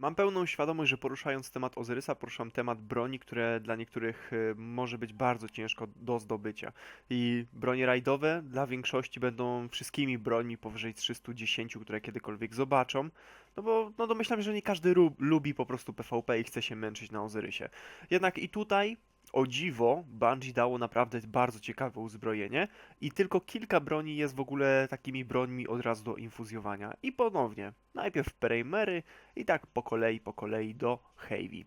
Mam pełną świadomość, że poruszając temat Ozyrysa, poruszam temat broni, które dla niektórych y, może być bardzo ciężko do zdobycia. I bronie rajdowe dla większości będą wszystkimi brońmi powyżej 310, które kiedykolwiek zobaczą. No bo no domyślam się, że nie każdy lubi po prostu PvP i chce się męczyć na Ozyrysie. Jednak i tutaj, o dziwo, Bungie dało naprawdę bardzo ciekawe uzbrojenie i tylko kilka broni jest w ogóle takimi brońmi od razu do infuzjowania. I ponownie, najpierw Preymery i tak po kolei, po kolei do Heavy.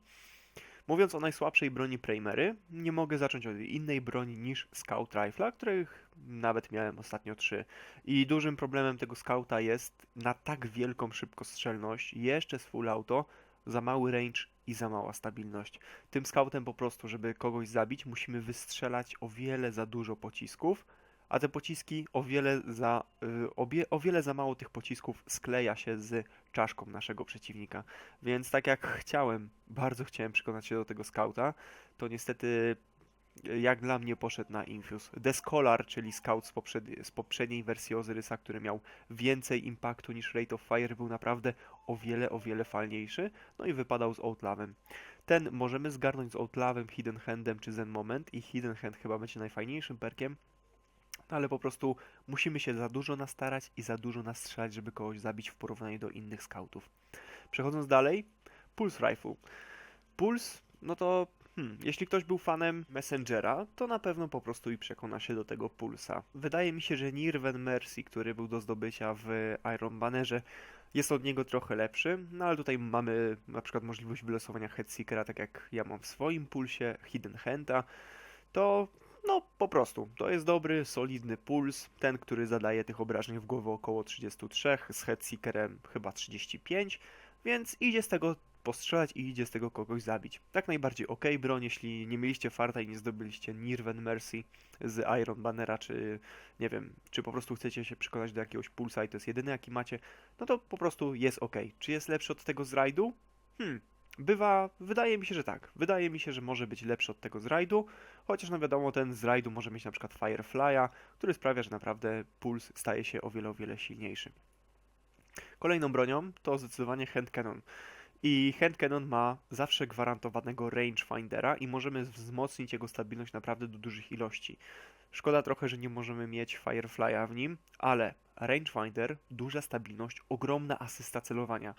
Mówiąc o najsłabszej broni Preymery, nie mogę zacząć od innej broni niż Scout Rifle, których nawet miałem ostatnio trzy. I dużym problemem tego Scouta jest na tak wielką szybkostrzelność, jeszcze z full auto, za mały range i za mała stabilność. Tym Scoutem po prostu, żeby kogoś zabić, musimy wystrzelać o wiele za dużo pocisków, a te pociski o wiele za, y, obie, o wiele za mało tych pocisków skleja się z czaszką naszego przeciwnika. Więc tak jak chciałem, bardzo chciałem przekonać się do tego skauta, to niestety jak dla mnie poszedł na Infuse. The Scholar, czyli scout z, poprzed- z poprzedniej wersji Ozyrysa, który miał więcej impaktu niż Rate of Fire, był naprawdę o wiele, o wiele falniejszy, no i wypadał z Outlawem. Ten możemy zgarnąć z Outlawem, Hidden Handem czy Zen Moment i Hidden Hand chyba będzie najfajniejszym perkiem, no ale po prostu musimy się za dużo nastarać i za dużo nastrzelać, żeby kogoś zabić w porównaniu do innych scoutów. Przechodząc dalej, Pulse Rifle. Pulse, no to hmm, jeśli ktoś był fanem Messengera, to na pewno po prostu i przekona się do tego Pulsa. Wydaje mi się, że Nirven Mercy, który był do zdobycia w Iron Bannerze, jest od niego trochę lepszy, no ale tutaj mamy na przykład możliwość wylosowania Headseekera, tak jak ja mam w swoim Pulsie, Hidden Handa, to no po prostu, to jest dobry, solidny puls, ten, który zadaje tych obrażeń w głowę około 33, z Headseekerem chyba 35, więc idzie z tego postrzelać i idzie z tego kogoś zabić. Tak najbardziej ok broń, jeśli nie mieliście farta i nie zdobyliście Nirven Mercy z Iron Bannera, czy nie wiem, czy po prostu chcecie się przekonać do jakiegoś pulsa i to jest jedyny jaki macie, no to po prostu jest ok. Czy jest lepszy od tego z rajdu? Hmm, Bywa, wydaje mi się, że tak. Wydaje mi się, że może być lepszy od tego z rajdu, chociaż no wiadomo, ten z rajdu może mieć na przykład Firefly'a, który sprawia, że naprawdę puls staje się o wiele, o wiele silniejszy. Kolejną bronią to zdecydowanie Hand Cannon. I Hand Cannon ma zawsze gwarantowanego rangefindera i możemy wzmocnić jego stabilność naprawdę do dużych ilości. Szkoda trochę, że nie możemy mieć Firefly'a w nim, ale rangefinder, duża stabilność, ogromna asysta celowania.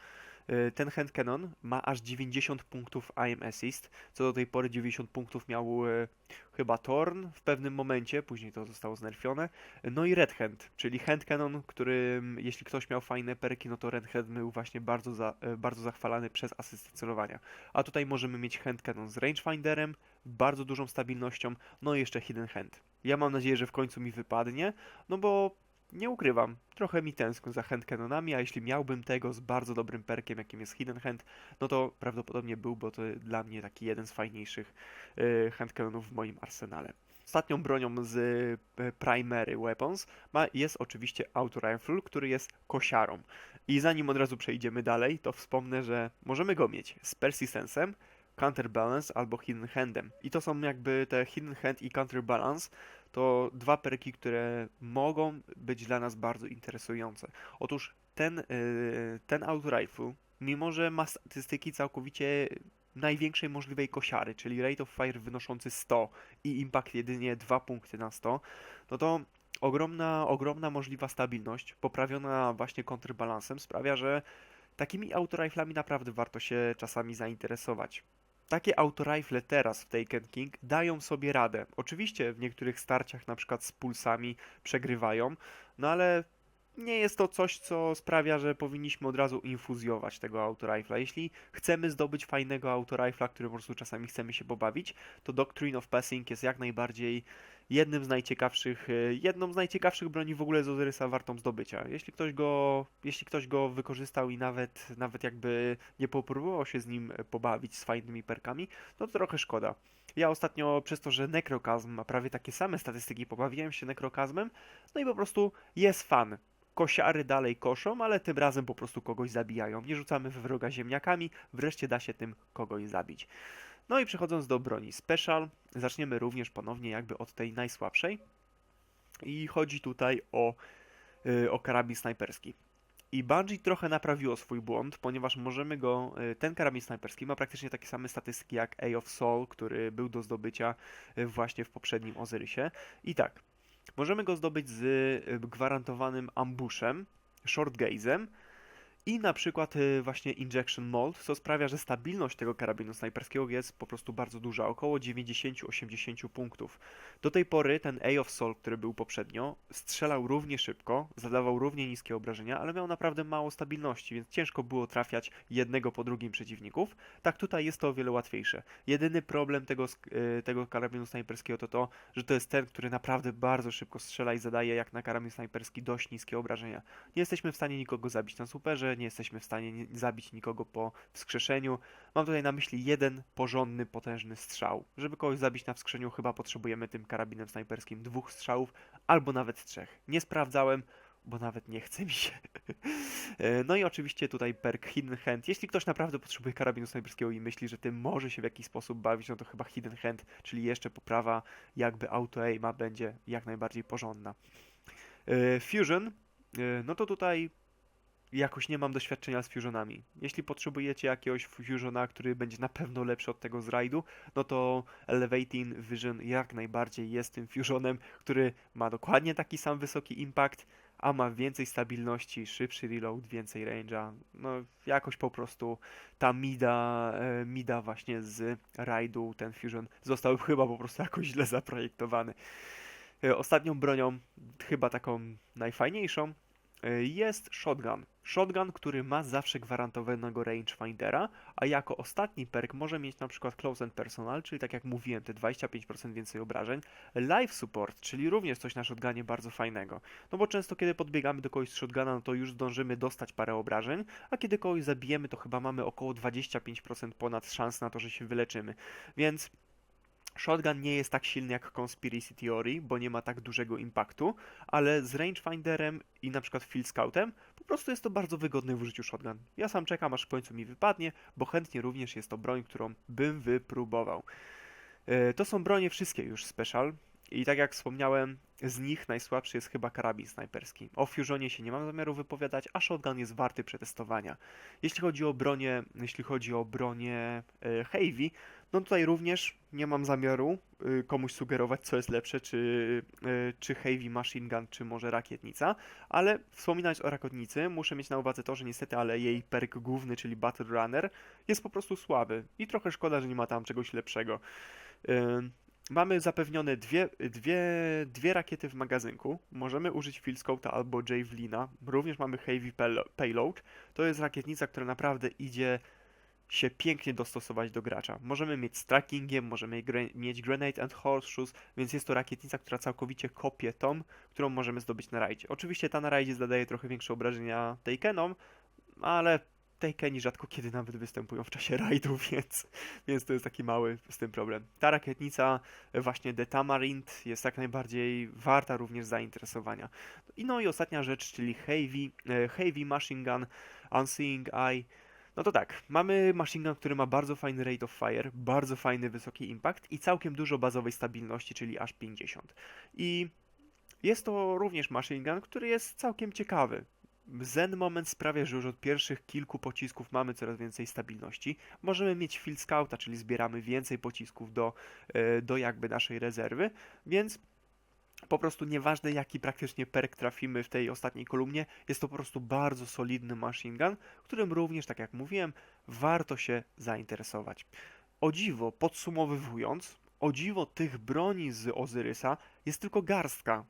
Y, Ten hand cannon ma aż 90 punktów aim assist, co do tej pory 90 punktów miał y, chyba Thorn w pewnym momencie, później to zostało znerfione. No i Red Hand, czyli hand cannon, który jeśli ktoś miał fajne perki, no to Red Hand był właśnie bardzo, za, y, bardzo zachwalany przez asystę celowania. A tutaj możemy mieć hand cannon z rangefinderem, bardzo dużą stabilnością, no i jeszcze hidden hand. Ja mam nadzieję, że w końcu mi wypadnie, no bo nie ukrywam, trochę mi tęskno za handcannonami, a jeśli miałbym tego z bardzo dobrym perkiem, jakim jest Hidden Hand, no to prawdopodobnie byłby to dla mnie taki jeden z fajniejszych yy, handcannonów w moim arsenale. Ostatnią bronią z y, Primary Weapons ma, jest oczywiście Auto Rifle, który jest kosiarą. I zanim od razu przejdziemy dalej, to wspomnę, że możemy go mieć z Persistensem, Counterbalance albo Hidden Handem. I to są jakby te Hidden Hand i Counterbalance to dwa perki, które mogą być dla nas bardzo interesujące. Otóż ten, yy, ten Auto Rifle, mimo że ma statystyki całkowicie największej możliwej kosiary, czyli rate of fire wynoszący 100 i impact jedynie 2 punkty na 100, no to ogromna, ogromna możliwa stabilność, poprawiona właśnie kontrbalansem sprawia, że takimi autoriflami naprawdę warto się czasami zainteresować. Takie autorifle teraz w Taken King dają sobie radę. Oczywiście w niektórych starciach, na przykład z pulsami, przegrywają, no ale nie jest to coś, co sprawia, że powinniśmy od razu infuzjować tego autorifla. Jeśli chcemy zdobyć fajnego autorifla, który po prostu czasami chcemy się pobawić, to Doctrine of Passing jest jak najbardziej jednym z najciekawszych, e, jedną z najciekawszych broni w ogóle z Ozyrysa wartą zdobycia. Jeśli ktoś go, jeśli ktoś go wykorzystał i nawet, nawet jakby nie popróbował się z nim pobawić z fajnymi perkami, no to trochę szkoda. Ja ostatnio przez to, że Necrokazm ma prawie takie same statystyki, pobawiłem się Necrokazmem, no i po prostu jest fan. Kosiary dalej koszą, ale tym razem po prostu kogoś zabijają. Nie rzucamy w wroga ziemniakami, wreszcie da się tym kogoś zabić. No i przechodząc do broni Special, zaczniemy również ponownie jakby od tej najsłabszej. I chodzi tutaj o, yy, o karabin snajperski. I Bungie trochę naprawiło swój błąd, ponieważ możemy go, y, ten karabin snajperski ma praktycznie takie same statystyki jak A of Soul, który był do zdobycia y, właśnie w poprzednim Ozyrysie. I tak, możemy go zdobyć z y, gwarantowanym ambushem, short gaze'em i na przykład y, właśnie injection mold, co sprawia, że stabilność tego karabinu snajperskiego jest po prostu bardzo duża, około 90-80 punktów. Do tej pory ten A of Soul, który był poprzednio, strzelał równie szybko, zadawał równie niskie obrażenia, ale miał naprawdę mało stabilności, więc ciężko było trafiać jednego po drugim przeciwników. Tak tutaj jest to o wiele łatwiejsze. Jedyny problem tego, y, tego karabinu snajperskiego to to, że to jest ten, który naprawdę bardzo szybko strzela i zadaje jak na karabin snajperski dość niskie obrażenia. Nie jesteśmy w stanie nikogo zabić na superze, nie jesteśmy w stanie ni- zabić nikogo po wskrzeszeniu. Mam tutaj na myśli jeden porządny, potężny strzał. Żeby kogoś zabić na wskrzeszeniu, chyba potrzebujemy tym karabinem snajperskim dwóch strzałów, albo nawet trzech. Nie sprawdzałem, bo nawet nie chce mi się. E, No i oczywiście tutaj perk Hidden Hand. Jeśli ktoś naprawdę potrzebuje karabinu snajperskiego i myśli, że tym może się w jakiś sposób bawić, no to chyba Hidden Hand, czyli jeszcze poprawa jakby auto-aima będzie jak najbardziej porządna. E, Fusion, e, no to tutaj jakoś nie mam doświadczenia z fusionami. Jeśli potrzebujecie jakiegoś fusiona, który będzie na pewno lepszy od tego z rajdu, no to Elevating Vision jak najbardziej jest tym fusionem, który ma dokładnie taki sam wysoki impact, a ma więcej stabilności, szybszy reload, więcej range'a. No jakoś po prostu ta mida, e, mida właśnie z rajdu, ten fusion został chyba po prostu jakoś źle zaprojektowany. E, Ostatnią bronią, chyba taką najfajniejszą, jest shotgun. Shotgun, który ma zawsze gwarantowanego rangefindera, a jako ostatni perk może mieć na przykład close and personal, czyli tak jak mówiłem, te 25% więcej obrażeń, life support, czyli również coś na shotgunie bardzo fajnego. No bo często kiedy podbiegamy do kogoś z shotguna, no to już zdążymy dostać parę obrażeń, a kiedy kogoś zabijemy, to chyba mamy około 25% ponad szans na to, że się wyleczymy. Więc Shotgun nie jest tak silny jak Conspiracy Theory, bo nie ma tak dużego impaktu, ale z rangefinderem i na przykład field scoutem po prostu jest to bardzo wygodne w użyciu shotgun. Ja sam czekam aż w końcu mi wypadnie, bo chętnie również jest to broń, którą bym wypróbował. E, To są bronie wszystkie już special i tak jak wspomniałem, z nich najsłabszy jest chyba karabin snajperski. O Fusionie się nie mam zamiaru wypowiadać, a shotgun jest warty przetestowania. Jeśli chodzi o bronię, jeśli chodzi o bronię e, Heavy, no tutaj również nie mam zamiaru y, komuś sugerować, co jest lepsze, czy, y, czy Heavy Machine Gun, czy może rakietnica, ale wspominając o rakietnicy, muszę mieć na uwadze to, że niestety, ale jej perk główny, czyli Battle Runner, jest po prostu słaby i trochę szkoda, że nie ma tam czegoś lepszego. Mamy zapewnione dwie, dwie, dwie rakiety w magazynku. Możemy użyć Field Scout'a albo Javelina. Również mamy Heavy Paylo- Payload. To jest rakietnica, która naprawdę idzie się pięknie dostosować do gracza. Możemy mieć z trackingiem, możemy mieć Grenade and Horseshoes, więc jest to rakietnica, która całkowicie kopie tą, którą możemy zdobyć na rajdzie. Oczywiście ta na rajdzie zadaje trochę większe obrażenia Takenom, ale Takeni rzadko kiedy nawet występują w czasie rajdu, więc, więc to jest taki mały z tym problem. Ta rakietnica, e, właśnie The Tamarind, jest jak najbardziej warta również zainteresowania. I no i ostatnia rzecz, czyli Heavy, e, heavy Machine Gun, Unseeing Eye. No to tak, mamy machine gun, który ma bardzo fajny rate of fire, bardzo fajny wysoki impact i całkiem dużo bazowej stabilności, czyli aż 50. I jest to również machine gun, który jest całkiem ciekawy. Zen moment sprawia, że już od pierwszych kilku pocisków mamy coraz więcej stabilności. Możemy mieć field scouta, czyli zbieramy więcej pocisków do, e, do jakby naszej rezerwy, więc po prostu nieważne jaki praktycznie perk trafimy w tej ostatniej kolumnie, jest to po prostu bardzo solidny machine gun, którym również, tak jak mówiłem, warto się zainteresować. O dziwo, podsumowywując, o dziwo tych broni z Ozyrysa jest tylko garstka,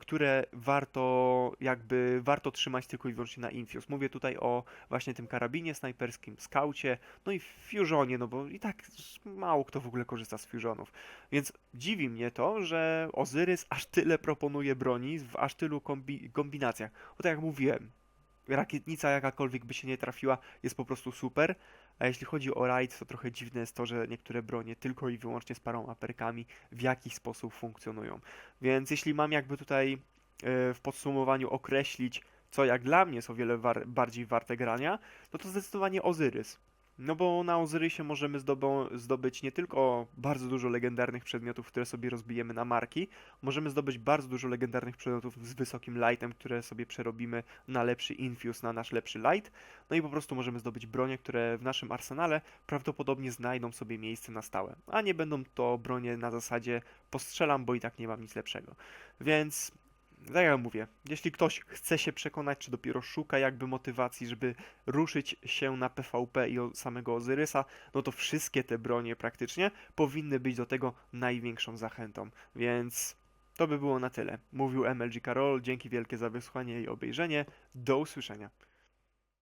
które warto jakby warto trzymać tylko i wyłącznie na Infuse. Mówię tutaj o właśnie tym karabinie snajperskim, skaucie, no i Fusionie, no bo i tak mało kto w ogóle korzysta z Fusionów. Więc dziwi mnie to, że Ozyrys aż tyle proponuje broni w aż tylu kombi kombinacjach. Bo tak jak mówiłem, rakietnica jakakolwiek by się nie trafiła jest po prostu super, a jeśli chodzi o raid, to trochę dziwne jest to, że niektóre bronie tylko i wyłącznie z parą aperkami w jakiś sposób funkcjonują. Więc jeśli mam jakby tutaj e, w podsumowaniu określić, co jak dla mnie jest o wiele war bardziej warte grania, no to zdecydowanie Ozyrys. No bo na Ozyrysie możemy zdobyć nie tylko bardzo dużo legendarnych przedmiotów, które sobie rozbijemy na marki, możemy zdobyć bardzo dużo legendarnych przedmiotów z wysokim lightem, które sobie przerobimy na lepszy infuse, na nasz lepszy light. No i po prostu możemy zdobyć bronie, które w naszym arsenale prawdopodobnie znajdą sobie miejsce na stałe. A nie będą to bronie na zasadzie postrzelam, bo i tak nie mam nic lepszego. Więc tak jak mówię, jeśli ktoś chce się przekonać, czy dopiero szuka jakby motywacji, żeby ruszyć się na PvP i o samego Ozyrysa, no to wszystkie te bronie praktycznie powinny być do tego największą zachętą. Więc to by było na tyle. Mówił MLG Karol, dzięki wielkie za wysłuchanie i obejrzenie. Do usłyszenia.